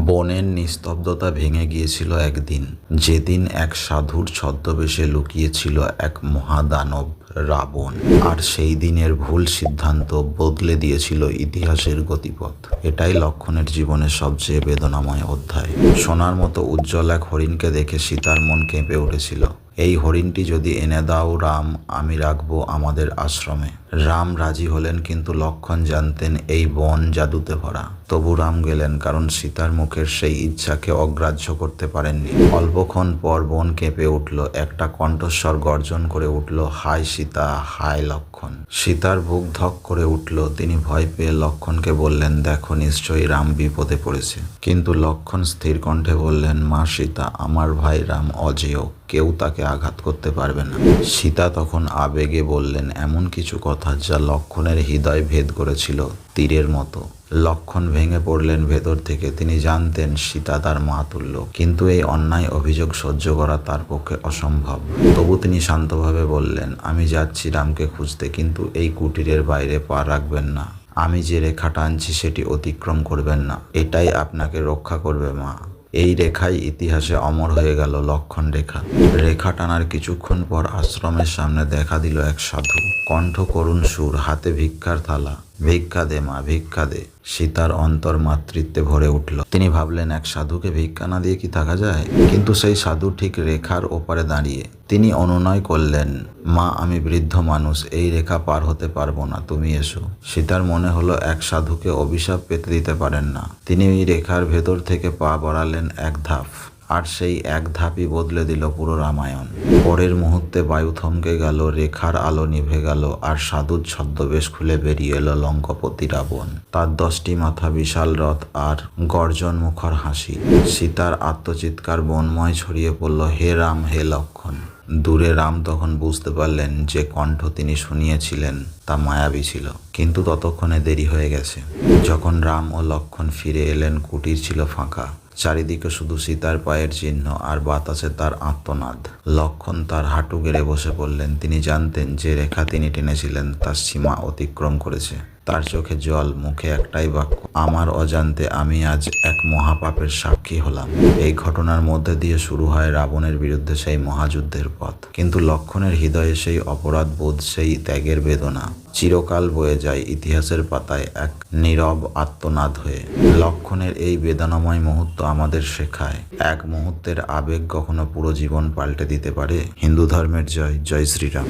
বনের নিস্তব্ধতা ভেঙে গিয়েছিল একদিন। যেদিন এক সাধুর ছদ্মবেশে লুকিয়েছিল এক মহাদানব। রাবণ, আর সেই দিনের ভুল সিদ্ধান্ত বদলে দিয়েছিল ইতিহাসের গতিপথ। এটাই লক্ষণের জীবনের সবচেয়ে বেদনাময় অধ্যায়। সোনার মতো উজ্জ্বল এক হরিণকে দেখে সীতার মন কেঁপে উঠেছিল। এই হরিণটি যদি এনে দাও রাম, আমি রাখব আমাদের আশ্রমে। রাম রাজি হলেন, কিন্তু লক্ষণ জানতেন এই বন জাদুতে ভরা। তবু রাম গেলেন, কারণ সীতার মুখের সেই ইচ্ছাকে অগ্রাহ্য করতে পারেননি। অল্পক্ষণ পর বন কেঁপে উঠল, একটা কণ্ঠস্বর গর্জন করে উঠল, হায় সীতা, হায় লক্ষণ। সীতার বুক ধক করে উঠল। তিনি ভয় পেয়ে লক্ষণকে বললেন, দেখো, নিশ্চয়ই রাম বিপদে পড়েছে। কিন্তু লক্ষণ স্থির কণ্ঠে বললেন, মা সীতা, আমার ভাই রাম অজেয়। কেউ তাকে আঘাত করতে পারবে না। সীতা তখন আবেগে বললেন, এমন কিছু কথা যা লক্ষণের হৃদয় ভেদ করেছিল তীরের মতো। লক্ষণ ভেঙে পড়লেন ভেতর থেকে। তিনি জানতেন সীতা তার মা তুল্য কিন্তু এই অন্যায় অভিযোগ সহ্য করা তার পক্ষে অসম্ভব। তবু তিনি শান্তভাবে বললেন, আমি যাচ্ছি রামকে খুঁজতে, কিন্তু এই কুটিরের বাইরে পা রাখবেন না। আমি যে রেখা টানছি সেটি অতিক্রম করবেন না। এটাই আপনাকে রক্ষা করবে মা। এই রেখাই ইতিহাসে অমর হয়ে গেল লক্ষণ রেখা। রেখা টানার কিছুক্ষণ পর আশ্রমের সামনে দেখা দিল এক সাধু। কণ্ঠ করুণ সুর, হাতে ভিক্ষার থালা। ভিক্ষা দে মা, ভিক্ষা দে। সীতার অন্তর মাতৃত্বে ভরে উঠল। তিনি ভাবলেন, এক সাধুকে ভিক্ষা না দিয়ে কি থাকা যায়? কিন্তু সেই সাধু ঠিক রেখার ওপারে দাঁড়িয়ে। তিনি অনুনয় করলেন, মা, আমি বৃদ্ধ মানুষ, এই রেখা পার হতে পারব না, তুমি এসো। সীতার মনে হলো, এক সাধুকে অভিশাপ পেতে দিতে পারেন না। তিনি এই রেখার ভেতর থেকে পা বাড়ালেন এক ধাপ। আর সেই এক ধাপই বদলে দিল পুরো রামায়ণ। পরের মুহূর্তে বায়ু থমকে গেল, রেখার আলো নিভে গেল, আর সাধুর ছদ্মবেশ খুলে বেরিয়ে এলো লঙ্কপতি রাবণ। তার দশটি মাথা বিশাল রথ আর গর্জন মুখর হাসি। সীতার আত্মচিৎকার বনময় ছড়িয়ে পড়ল, হে রাম, হে লক্ষণ। দূরে রাম তখন বুঝতে পারলেন যে কণ্ঠ তিনি শুনিয়েছিলেন তা মায়াবী ছিল, কিন্তু ততক্ষণে দেরি হয়ে গেছে। যখন রাম ও লক্ষণ ফিরে এলেন, কুটির ছিল ফাঁকা। চারিদিকে শুধু সীতার পায়ের চিহ্ন আর বাতাসে তার আত্মনাদ। লক্ষণ তার হাঁটু গেড়ে বসে পড়লেন। তিনি জানতেন যে রেখা তিনি টেনেছিলেন, তার সীমা অতিক্রম করেছে। তার চোখে জল, মুখে একটাই বাক্য, আমার অজান্তে আমি আজ এক মহাপাপের সাক্ষী হলাম। এই ঘটনার মধ্যে দিয়ে শুরু হয় রাবণের বিরুদ্ধে সেই মহাযুদ্ধের পথ। কিন্তু লক্ষণের হৃদয়ে সেই অপরাধ বোধ, সেই ত্যাগের বেদনা চিরকাল বয়ে যায় ইতিহাসের পাতায় এক নীরব আত্মনাদ হয়ে। লক্ষণের এই বেদনাময় মুহূর্ত আমাদের শেখায়, এক মুহূর্তের আবেগ কখনো পুরো জীবন পাল্টে দিতে পারে। হিন্দু ধর্মের জয় জয় শ্রীরাম।